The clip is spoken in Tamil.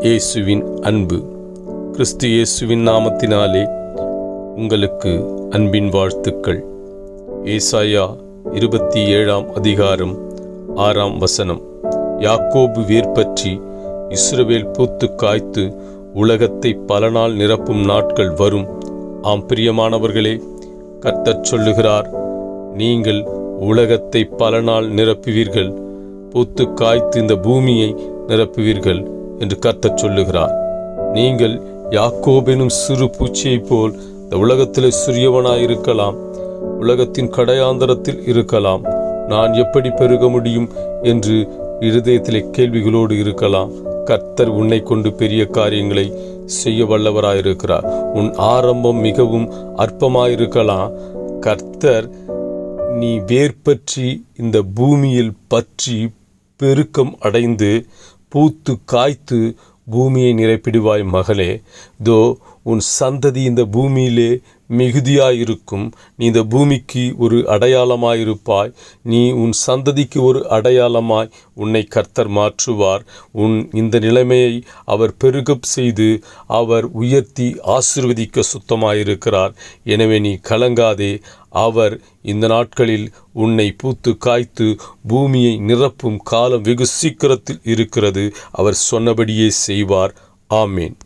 இயேசுவின் அன்பு. கிறிஸ்து இயேசுவின் நாமத்தினாலே உங்களுக்கு அன்பின் வாழ்த்துக்கள். ஏசாயா இருபத்தி ஏழாம் அதிகாரம் ஆறாம் வசனம். யாக்கோபு வேர்பற்றி இஸ்ரவேல் பூத்து காய்த்து உலகத்தை பல நாள் நிரப்பும் நாட்கள் வரும். ஆம் பிரியமானவர்களே கத்தச் சொல்லுகிறார் நீங்கள் உலகத்தை பல நாள் நிரப்புவீர்கள். பூத்து காய்த்து இந்த பூமியை நிரப்புவீர்கள். என்று கர்த்தர் சொல்லுகிறார். நீங்கள் யாக்கோபெனும் சிறு பூச்சியைப் போல் இந்த உலகத்திலே சிறியவனாயிருக்கலாம் உலகத்தின் கடையாந்தரத்தில் இருக்கலாம். நான் எப்படி பெருக முடியும் என்று இருதயத்திலே கேள்விகளோடு இருக்கலாம். கர்த்தர் உன்னை கொண்டு பெரிய காரியங்களை செய்ய வல்லவராயிருக்கிறார். உன் ஆரம்பம் மிகவும் அற்பமாயிருக்கலாம். கர்த்தர் நீ வேர்பற்றி இந்த பூமியில் பற்றி பெருக்கம் அடைந்து பூத்து காய்த்து பூமியை நிரப்பிடுவாய் மகளே. தோ உன் சந்ததி இந்த பூமியிலே மிகுதியாயிருக்கும். நீ இந்த பூமிக்கு ஒரு அடையாளமாயிருப்பாய். நீ உன் சந்ததிக்கு ஒரு அடையாளமாய் உன்னை கர்த்தர் மாற்றுவார். உன் இந்த நிலைமையை அவர் பெருகப் செய்து அவர் உயர்த்தி ஆசிர்வதிக்க சுத்தமாயிருக்கிறார். எனவே நீ கலங்காதே. அவர் இந்த நாட்களில் உன்னை பூத்து காய்த்து பூமியை நிரப்பும் காலம் வெகு சீக்கிரத்தில் இருக்கிறது. அவர் சொன்னபடியே செய்வார். ஆமேன்.